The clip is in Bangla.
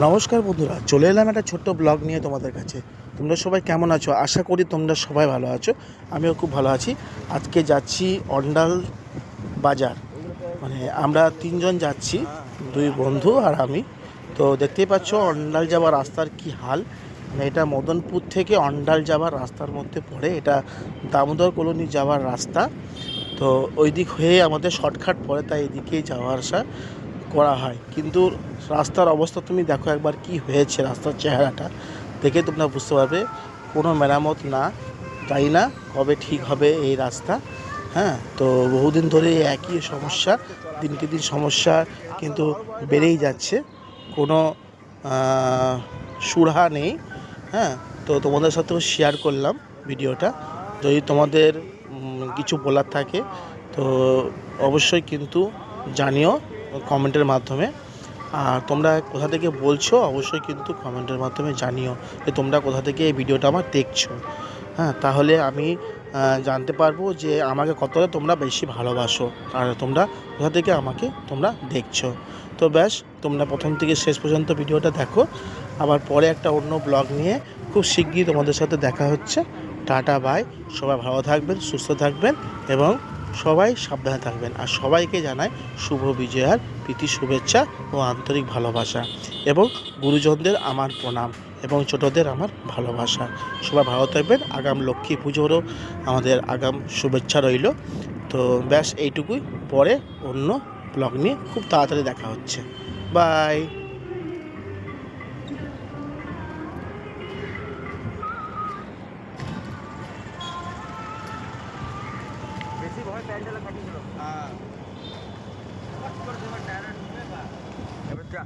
নমস্কার বন্ধুরা, চলে এলাম একটা ছোট্ট ব্লগ নিয়ে তোমাদের কাছে। তোমরা সবাই কেমন আছো? আশা করি তোমরা সবাই ভালো আছো। আমিও খুব ভালো আছি। আজকে যাচ্ছি অন্ডাল বাজার। মানে আমরা তিনজন যাচ্ছি, দুই বন্ধু আর আমি। তো দেখতেই পাচ্ছ, অন্ডাল যাওয়ার রাস্তার কি হাল। মানে এটা মদনপুর থেকে অন্ডাল যাওয়ার রাস্তার মধ্যে পড়ে। এটা দামোদর কলোনি যাওয়ার রাস্তা। তো ওই দিক হয়ে আমাদের শর্টকাট পড়ে, তাই এদিকেই যাওয়া আসা। করা হয়। কিন্তু রাস্তার অবস্থা তুমি দেখো একবার কি হয়েছে, রাস্তার চেহারাটা। দেখে তোমরা বুঝতে পারবে, কোনো মেরামত না, তাই না? কবে ঠিক হবে এই রাস্তা? হ্যাঁ তো বহুদিন ধরে একই সমস্যা, দিনকে দিন সমস্যা কিন্তু বেড়েই যাচ্ছে। কোনো সুরাহা নেই। হ্যাঁ তো তোমাদের সাথেও শেয়ার করলাম ভিডিওটা। যদি তোমাদের কিছু বলার থাকে, তো অবশ্যই কিন্তু জানিও। কমেন্টের মাধ্যমে। আর তোমরা কোথা থেকে বলছো, অবশ্যই কিন্তু কমেন্টের মাধ্যমে জানিও যে তোমরা কোথা থেকে এই ভিডিওটা আমার দেখছ। হ্যাঁ তাহলে আমি জানতে পারব যে আমাকে কতটা তোমরা বেশি ভালোবাসো আর তোমরা কোথা থেকে আমাকে তোমরা দেখছ। তো ব্যাস, তোমরা প্রথম থেকে শেষ পর্যন্ত ভিডিওটা দেখো। আবার পরে একটা অন্য ব্লগ নিয়ে খুব শিগগিরই তোমাদের সাথে দেখা হচ্ছে। Tata, bye. সবাই ভালো থাকবেন, সুস্থ থাকবেন এবং সবাই সাবধানে থাকবেন আর সবাইকে জানাই শুভ বিজয়ার প্রীতি শুভেচ্ছা ও আন্তরিক ভালোবাসা এবং গুরুজনদের আমার প্রণাম এবং ছোটদের আমার ভালোবাসা। সবাই ভালো থাকবেন। আগাম লক্ষ্মী পুজোরও আমাদের আগাম শুভেচ্ছা রইল। তো ব্যাস এইটুকুই। পরে অন্য ব্লগ নিয়ে খুব তাড়াতাড়ি দেখা হচ্ছে। বাই প্যান্ডেলে কাটিয়ে দিল হ্যাঁ এবার যা